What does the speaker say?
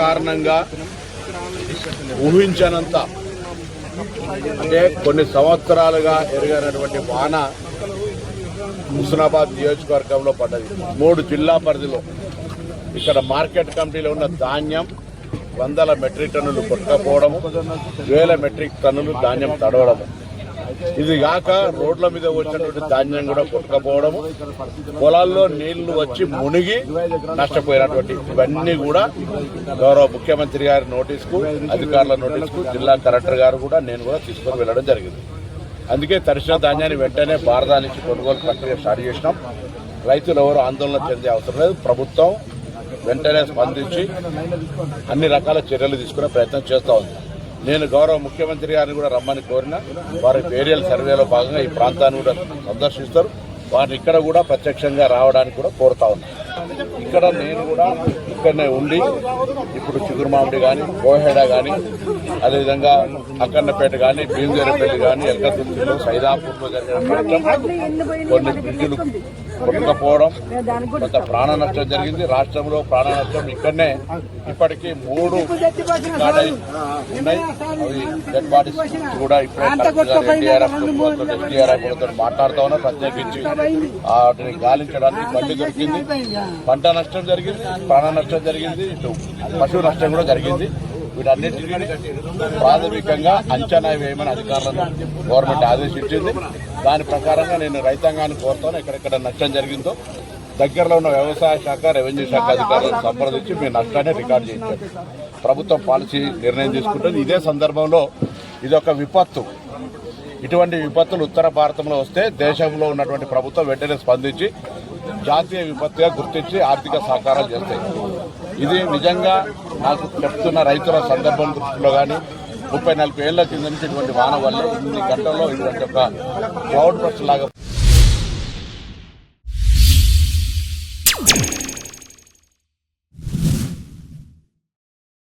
కారణంగా ఊహించనంత. అంటే కొన్ని సంవత్సరాలుగా ఎరగనటువంటి వాన హుస్నాబాద్ నియోజకవర్గంలో పడ్డది. మూడు జిల్లా పరిధిలో ఇక్కడ మార్కెట్ కమిటీలో ఉన్న ధాన్యం వందల మెట్రిక్ టన్నులు కొట్టకపోవడం వేల మెట్రిక్ టన్నులు ధాన్యం తడవడము ఇది కాక రోడ్ల మీద వచ్చినటువంటి ధాన్యం కూడా కొట్టుకపోవడం పొలాల్లో నీళ్ళు వచ్చి మునిగి నష్టపోయినటువంటి ఇవన్నీ కూడా గౌరవ ముఖ్యమంత్రి గారి నోటీస్కు అధికారుల నోటీస్కు జిల్లా కలెక్టర్ గారు కూడా నేను కూడా తీసుకొని వెళ్ళడం జరిగింది. అందుకే తరిచిన ధాన్యాన్ని వెంటనే భారత నుంచి కొనుగోలు ప్రక్రియ స్టార్ట్ చేసినాం. రైతులు ఎవరు ఆందోళన చెందే అవసరం లేదు. ప్రభుత్వం వెంటనే స్పందించి అన్ని రకాల చర్యలు తీసుకునే ప్రయత్నం చేస్తూ ఉంది. నేను గౌరవ ముఖ్యమంత్రి గారిని కూడా రమ్మని కోరిన వారి ఏరియల్ సర్వేలో భాగంగా ఈ ప్రాంతాన్ని కూడా సందర్శిస్తారు. వారిని ఇక్కడ కూడా ప్రత్యక్షంగా రావడానికి కూడా కోరుతా ఉన్నాను ఇక్కడ నేను కూడా ఇక్కడనే ఉండి ఇప్పుడు చిగురుమామిడి కానీ కోహెడ కానీ అదేవిధంగా అక్కన్నపేట కానీ భీమదేరపల్లి కానీ ఎల్కతుర్తిలో సైదాపూర్లో జరిగిన కొన్ని బ్రిడ్జిలు కొట్టుకపోవడం కొంత ప్రాణ నష్టం జరిగింది. రాష్ట్రంలో ప్రాణ నష్టం ఇక్కడనే. ఇప్పటికీ మూడు ఉన్నాయి. అవి డెడ్ బాడీస్ కూడా ఇప్పుడే మాట్లాడుతూ ఉన్నా ప్రత్యేకించి వాటిని గాలించడానికి బండి దొరికింది. పంట నష్టం జరిగింది ప్రాణ నష్టం జరిగింది ఇటు పశువు నష్టం కూడా జరిగింది. వీటన్నిటిని ప్రాథమికంగా అంచనా వేయమని అధికారులను గవర్నమెంట్ ఆదేశించింది. దాని ప్రకారంగా నేను రైతాంగాన్ని కోరుతాను. ఎక్కడెక్కడ నష్టం జరిగిందో దగ్గరలో ఉన్న వ్యవసాయ శాఖ రెవెన్యూ శాఖ అధికారులను సంప్రదించి మీ నష్టాన్ని రికార్డు చేయించారు ప్రభుత్వం పాలసీ నిర్ణయం తీసుకుంటుంది. ఇదే సందర్భంలో ఇదొక విపత్తు. ఇటువంటి విపత్తులు ఉత్తర భారతంలో వస్తే దేశంలో ఉన్నటువంటి ప్రభుత్వం వెంటనే స్పందించి జాతీయ విపత్తుగా గుర్తించి ఆర్థిక సహకారాలు చేస్తాయి. ఇది నిజంగా నాకు చెప్తున్న రైతుల సందర్భం దృష్టిలో కానీ ముప్పై నలభై ఏళ్ళ కింద నుంచి ఇటువంటి వాన వల్ల ఇన్ని గంటల్లో ఇటువంటి ఒక క్లౌడ్ బస్ట్ లాగా